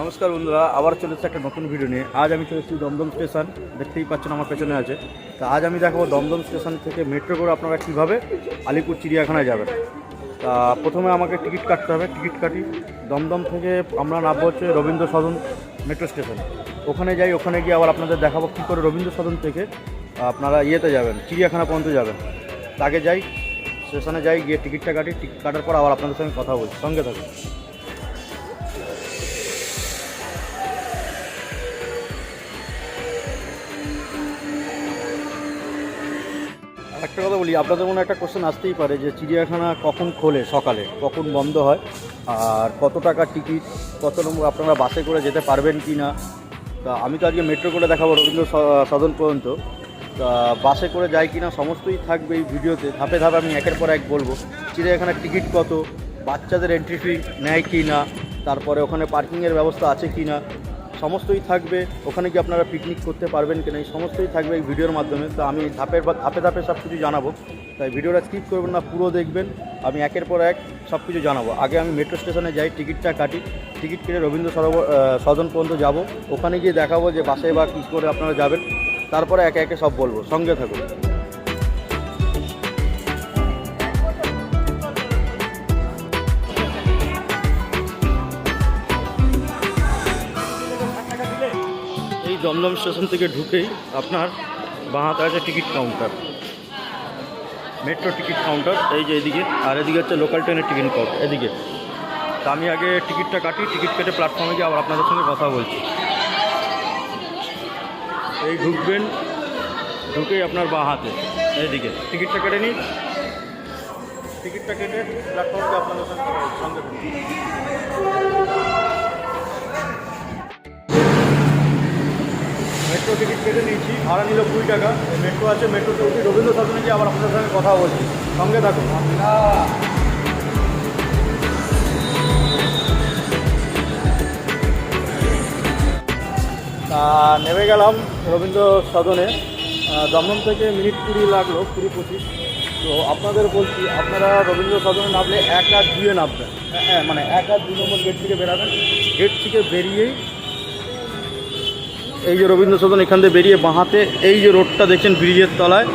নমস্কার বন্ধুরা, আবার চলে এসেছে একটা নতুন ভিডিও নিয়ে। আজ আমি চলে এসেছি দমদম স্টেশন, দেখতেই পাচ্ছেন আমার পেছনে আছে। তা আজ আমি দেখাবো দমদম স্টেশন থেকে মেট্রো করে আপনারা কীভাবে আলিপুর চিড়িয়াখানায় যাবেন। তা প্রথমে আমাকে টিকিট কাটতে হবে, টিকিট কাটি। দমদম থেকে আমরা নামবো হচ্ছে রবীন্দ্র সদন মেট্রো স্টেশন ওখানে যাই, ওখানে গিয়ে আবার আপনাদের দেখাবো কী করে রবীন্দ্র সদন থেকে আপনারা ইয়েতে যাবেন, চিড়িয়াখানা পর্যন্ত যাবেন। তাকে যাই, স্টেশনে যাই, গিয়ে টিকিটটা কাটি। টিকিট কাটার পর আবার আপনাদের সঙ্গে কথা বলছি। সঙ্গে থাকুন। একটা কথা বলি, আপনাদের মনে একটা কোশ্চেন আসতেই পারে যে চিড়িয়াখানা কখন খোলে? সকালে। কখন বন্ধ হয়? আর কত টাকা টিকিট কত নম্বর আপনারা বাসে করে যেতে পারবেন কি না? তা আমি তো আজকে মেট্রো করে দেখাবো রবীন্দ্র সদন পর্যন্ত। তা বাসে করে যাই কি না সমস্তই থাকবে এই ভিডিওতে। ধাপে ধাপে আমি একের পর এক বলব। চিড়িয়াখানার টিকিট কত? বাচ্চাদের এন্ট্রি ফি নেয় কি না তারপরে ওখানে পার্কিংয়ের ব্যবস্থা আছে কি না সমস্তই থাকবে। ওখানে কি আপনারা পিকনিক করতে পারবেন কিনা, এই সমস্তই থাকবে এই ভিডিওর মাধ্যমে। তো আমি ধাপের বা ধাপে ধাপে সব কিছু জানাব। তাই ভিডিওটা স্কিপ করবেন না, পুরো দেখবেন। আমি একের পর এক সব কিছু জানাব। আগে আমি মেট্রো স্টেশনে যাই, টিকিটটা কাটি। টিকিট কেটে রবীন্দ্র সরোবর সদন পর্যন্ত যাব। ওখানে গিয়ে দেখাবো যে বাসে বা কী করে আপনারা যাবেন। তারপরে একে একে সব বলব। সঙ্গে থাকুন। দমদম স্টেশন থেকে ঢুকেই আপনার বাঁহাতে আছে ticket counter. Metro ticket counter, এই যে এদিকে, আর এদিকে হচ্ছে লোকাল ট্রেনের টিকিট কাউন্টার, এদিকে। তা আমি আগে টিকিটটা কাটি, টিকিট কেটে প্ল্যাটফর্মে গিয়ে আবার আপনাদের সঙ্গে কথা বলছি। এই ঢুকবেন, ঢুকেই আপনার বাঁ হাতে এইদিকে টিকিটটা কেটে নিই টিকিটটা কেটে প্ল্যাটফর্মে আপনাদের সঙ্গে। সঙ্গে টিকিট কেটে নিয়েছি ভাড়া নিল কুড়ি টাকা। মেট্রো আছে মেট্রো উঠি রবীন্দ্র সদনে গিয়ে আবার আপনাদের সঙ্গে কথা বলছি। সঙ্গে থাকুন। নেমে গেলাম রবীন্দ্র সদনে। দমদম থেকে মিনিট কুড়ি লাগল কুড়ি পঁচিশ। তো আপনাদের বলছি আপনারা রবীন্দ্র সদনে নামলে এক আর দুয়ে নামবেন। হ্যাঁ, হ্যাঁ মানে এক আর দুই নম্বর গেট থেকে বেরাবেন। গেট থেকে বেরিয়েই এই যে রবীন্দ্র সদন এখান থেকে বেরিয়ে বাঁহাতে এই যে রোডটা দেখছেন ব্রিজের তলায়।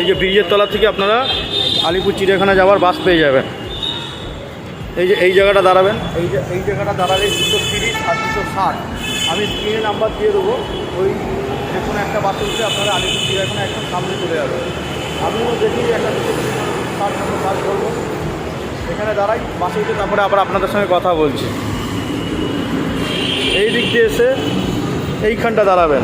এই যে ব্রিজের তলা থেকে আপনারা আলিপুর চিড়িয়াখানা যাওয়ার বাস পেয়ে যাবেন। এই যে, এই জায়গাটা দাঁড়াবেন। এই যে, এই জায়গাটা দাঁড়ালে দুশো তিরিশ আর দুশো ষাট। আমি স্ক্রিনে নাম্বার দিয়ে দেবো। ওই যে কোনো একটা বাসে উঠে আপনারা আলিপুর চিড়িয়াখানা একদম সামনে চলে যাবেন। আমিও দেখি কাজ কাজ করব। এখানে দাঁড়াই, বাসে উঠে তারপরে আবার আপনাদের সঙ্গে কথা বলছি। এই দিক দিয়ে এসে এইখানটা দাঁড়াবেন।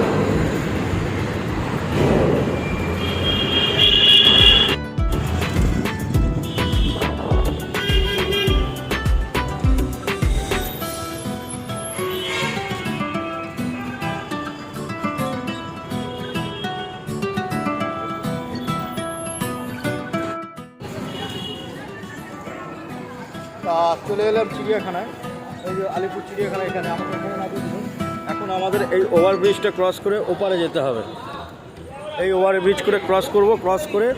তা চলে এলাম চিড়িয়াখানায়। এই যে আলিপুর চিড়িয়াখানা এখানে আমাকে এখানে আমাদের এই ওভারব্রিজটা ক্রস করে ওপারে যেতে হবে। এই ওভারব্রিজ করে ক্রস করব, ক্রস করে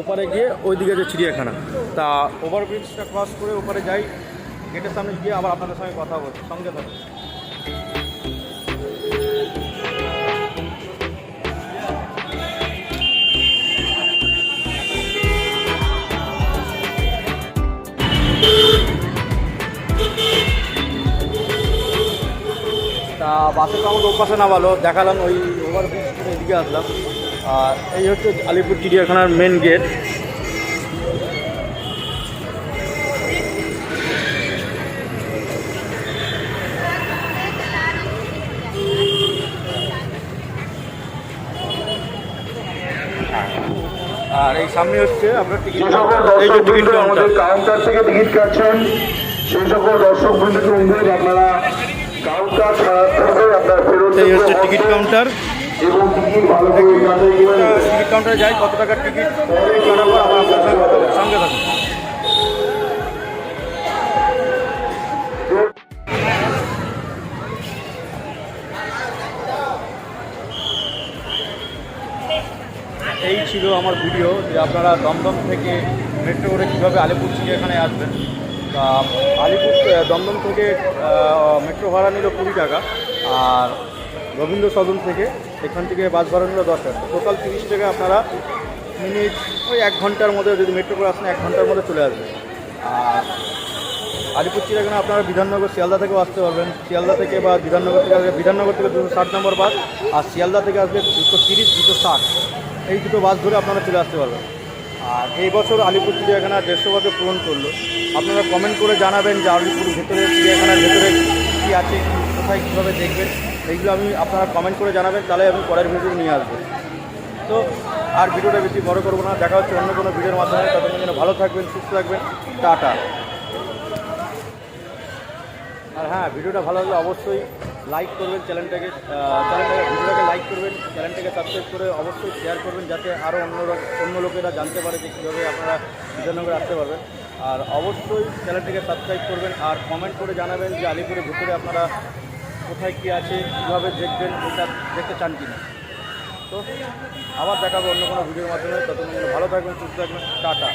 ওপারে গিয়ে ওইদিকে যে চিড়িয়াখানা। তা ওভারব্রিজটা ক্রস করে ওপারে যাই, গেটের সামনে গিয়ে আবার আপনাদের সঙ্গে কথা বলছি সঙ্গে থাকুন। তা বাসে তো আমাকে ওপাশে নামালো দেখালাম ওই ওভারব্রিজ এদিকে আসলাম। আর এই হচ্ছে আলিপুর চিড়িয়াখানার মেন গেট আর এই সামনে হচ্ছে আপনার টিকিট এই যে আমাদের কাউন্টার থেকে টিকিট কাটছেন সেই সকল দর্শক বন্ধুকে অনুরোধ আপনারা এই হচ্ছে টিকিট কাউন্টার। টিকিট কাউন্টারে যাই কত টাকার টিকিট? সঙ্গে থাকুন। এই ছিল আমার ভিডিও যে আপনারা দমদম থেকে মেট্রো করে কীভাবে আলিপুর চিড়িয়াখানায় আসবেন। আলিপুর দমদম থেকে মেট্রো ভাড়া নিল কুড়ি টাকা আর রবীন্দ্র সদন থেকে এখান থেকে বাস ভাড়া নিল দশ টাকা। টোটাল তিরিশ টাকা আপনারা মিনিট ওই এক ঘণ্টার মধ্যে যদি মেট্রো করে আসেন, এক ঘণ্টার মধ্যে চলে আসবে। আর আলিপুর চিড়িয়াখানা আপনারা বিধাননগর, শিয়ালদা থেকেও আসতে পারবেন। শিয়ালদা থেকে বা বিধাননগর থেকে আসবে বিধাননগর থেকে দুশো ষাট নম্বর বাস আর শিয়ালদা থেকে আসবে দুশো তিরিশ, দুশো ষাট। এই দুটো বাস ধরে আপনারা চলে আসতে পারবেন। আর এই বছর আলিপুর চিড়িয়াখানা দেড়শো বছর পূরণ করল। আপনারা কমেন্ট করে জানাবেন যে আলিপুর ভেতরে চিড়িয়াখানার ভেতরে কী আছে, কোথায় কীভাবে দেখবেন, এইগুলো আমি আপনারা কমেন্ট করে জানাবেন, তাহলে আমি পরের ভিডিও নিয়ে আসব। তো আর ভিডিওটা বেশি বড় করব না, দেখা হচ্ছে অন্য কোনো ভিডিওর মাধ্যমে, ততক্ষণ যেন ভালো থাকবেন, সুস্থ থাকবেন, টাটা। আর হ্যাঁ ভিডিওটা ভালো লাগলে অবশ্যই লাইক করবেন চ্যানেলটাকে চ্যানেলটাকে ভিডিওটাকে লাইক করবেন চ্যানেলটাকে সাবস্ক্রাইব করে অবশ্যই শেয়ার করবেন যাতে আরও অন্য অন্য লোকেরা জানতে পারে যে কীভাবে আপনারা বিধাননগরে আসতে পারবেন। আর অবশ্যই চ্যানেলটাকে সাবস্ক্রাইব করবেন আর কমেন্ট করে জানাবেন যে আলিপুরের ভিতরে আপনারা কোথায় কী আছে, কীভাবে দেখবেন, এটা দেখতে চান কিনা। তো আবার দেখাবো অন্য কোনো ভিডিওর মাধ্যমে। ততক্ষণ ভালো থাকবেন, সুস্থ থাকবেন। টাটা।